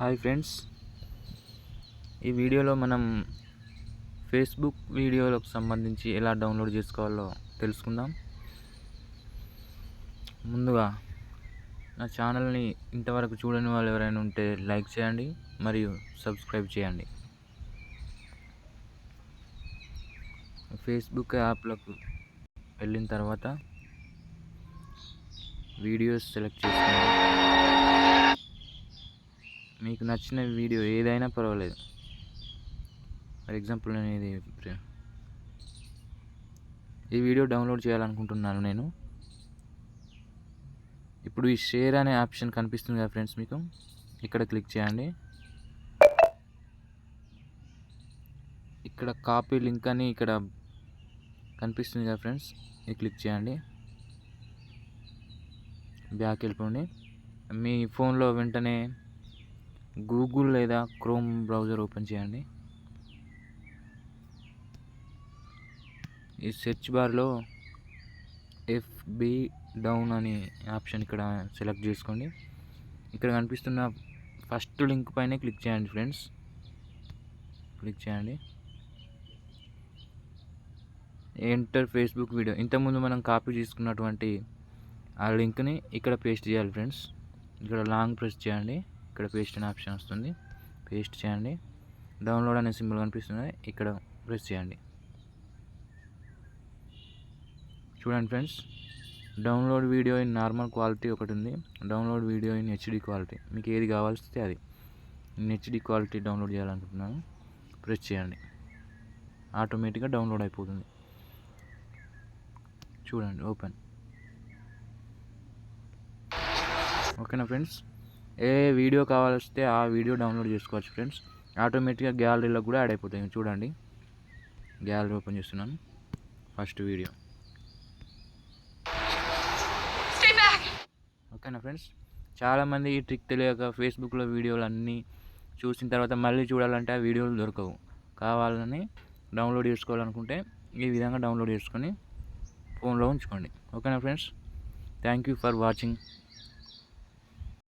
Hi friends. ఈ వీడియోలో మనం ఫేస్బుక్ వీడియోలకు సంబంధించి ఎలా డౌన్లోడ్ చేసుకోవాలో తెలుసుకుందాం. ముందుగా నా ఛానల్ని ఇంతవరకు చూడని వాళ్ళు ఎవరైనా ఉంటే లైక్ చేయండి మరియు సబ్స్క్రైబ్ చేయండి. ఫేస్బుక్ యాప్లకు వెళ్ళిన తర్వాత వీడియోస్ సెలెక్ట్ చేసుకోండి మీకు నచ్చిన వీడియో ఏదైనా పర్వాలేదు. ఫర్ ఎగ్జాంపుల్ నేను ఇది ఈ వీడియో డౌన్లోడ్ చేయాలనుకుంటున్నాను నేను. ఇప్పుడు ఈ షేర్ అనే ఆప్షన్ కనిపిస్తుంది కదా ఫ్రెండ్స్ మీకు. ఇక్కడ క్లిక్ చేయండి. ఇక్కడ కాపీ లింక్ అని ఇక్కడ కనిపిస్తుంది కదా ఫ్రెండ్స్. ఇది క్లిక్ చేయండి. బ్యాక్ వెళ్ళిపోండి. మీ ఫోన్లో వెంటనే గూగుల్ లేదా క్రోమ్ బ్రౌజర్ ఓపెన్ చేయండి. ఈ సెర్చ్ బార్లో ఎఫ్బి డౌన్ అనే ఆప్షన్ ఇక్కడ సెలెక్ట్ చేసుకోండి. ఇక్కడ కనిపిస్తున్న ఫస్ట్ లింక్ పైన క్లిక్ చేయండి ఫ్రెండ్స్. క్లిక్ చేయండి. Enter Facebook video. ఇంతకుముందు మనం కాపీ తీసుకున్నటువంటి ఆ లింక్ని ఇక్కడ పేస్ట్ చేయాలి ఫ్రెండ్స్. ఇక్కడ లాంగ్ ప్రెస్ చేయండి. ఇక్కడ పేస్ట్ అనే ఆప్షన్ వస్తుంది. పేస్ట్ చేయండి. డౌన్లోడ్ అనే సింబల్ కనిపిస్తుంది. ఇక్కడ ప్రెస్ చేయండి. చూడండి friends download video in normal quality ఒకటి ఉంది. Download video in HD quality మీకు ఏది కావాల్సితే అది. హెచ్డి క్వాలిటీ డౌన్లోడ్ చేయాలనుకుంటున్నాను. ప్రెస్ చేయండి. ఆటోమేటిక్గా డౌన్లోడ్ అయిపోతుంది. చూడండి ఓపెన్ ఓకేనా ఫ్రెండ్స్ ఏ వీడియో కావాల్స్తే ఆ వీడియో డౌన్లోడ్ చేసుకోవచ్చు ఫ్రెండ్స్. ఆటోమేటిక్గా గ్యాలరీలో కూడా యాడ్ అయిపోతాయి. చూడండి. గ్యాలరీ ఓపెన్ చేస్తున్నాను. First video! ఓకేనా ఫ్రెండ్స్? చాలామంది ఈ ట్రిక్ తెలియక ఫేస్బుక్లో వీడియోలు అన్నీ చూసిన తర్వాత మళ్ళీ చూడాలంటే ఆ వీడియోలు దొరకవు. కావాలని డౌన్లోడ్ చేసుకోవాలనుకుంటే ఈ విధంగా డౌన్లోడ్ చేసుకొని ఫోన్లో ఉంచుకోండి. ఓకేనా friends? Thank you for watching